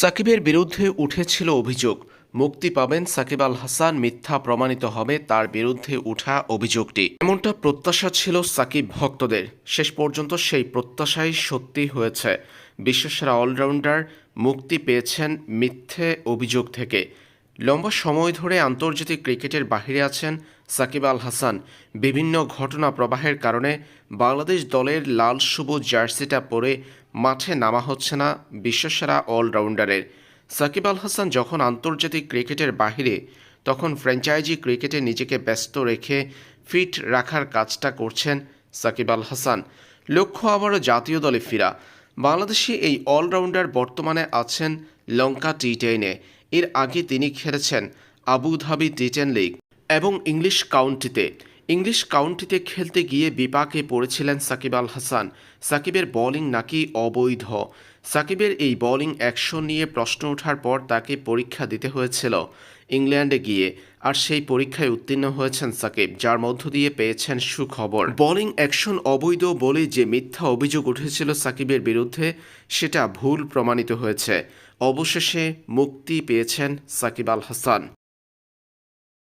সাকিবের বিরুদ্ধে উঠেছিল অভিযোগ। মুক্তি পাবেন সাকিব আল হাসান, মিথ্যা প্রমাণিত হবে তার বিরুদ্ধে উঠা অভিযোগটি। এমনটা প্রত্যাশা ছিল সাকিব ভক্তদের। শেষ পর্যন্ত সেই প্রত্যাশাই সত্যি হয়েছে। বিশ্বসেরা অলরাউন্ডার মুক্তি পেয়েছেন মিথ্যে অভিযোগ থেকে। লম্বা সময় ধরে আন্তর্জাতিক ক্রিকেটের বাহিরে আছেন সাকিব আল হাসান বিভিন্ন ঘটনা প্রবাহের কারণে বাংলাদেশ দলের লাল সবুজ জার্সিটা পরে মাঠে নামা হচ্ছে না বিশ্বসেরা অলরাউন্ডারের। সাকিব আল হাসান যখন আন্তর্জাতিক ক্রিকেটের বাহিরে, তখন ফ্র্যাঞ্চাইজি ক্রিকেটে নিজেকে ব্যস্ত রেখে ফিট রাখার কাজটা করছেন সাকিব আল হাসান। লক্ষ্য আবারও জাতীয় দলে ফেরা। বাংলাদেশি এই অলরাউন্ডার বর্তমানে আছেন লঙ্কা টি টেনে। এর আগে তিনি খেলেছেন Abu Dhabi T ten league. এবং ইংলিশ কাউন্টিতে। ইংলিশ কাউন্টিতে খেলতে গিয়ে বিপাকে পড়েছিলেন সাকিব আল হাসান। সাকিবের বোলিং নাকি অবৈধ। সাকিবের এই বোলিং অ্যাকশন নিয়ে প্রশ্ন ওঠার পর তাকে পরীক্ষা দিতে হয়েছিল ইংল্যান্ডে গিয়ে, আর সেই পরীক্ষায় উত্তীর্ণ হয়েছেন সাকিব, যার মধ্য দিয়ে পেয়েছেন সুখবর। বোলিং অ্যাকশন অবৈধ বলে যে মিথ্যা অভিযোগ উঠেছিল সাকিবের বিরুদ্ধে, সেটা ভুল প্রমাণিত হয়েছে। অবশেষে মুক্তি পেয়েছেন সাকিব আল হাসান।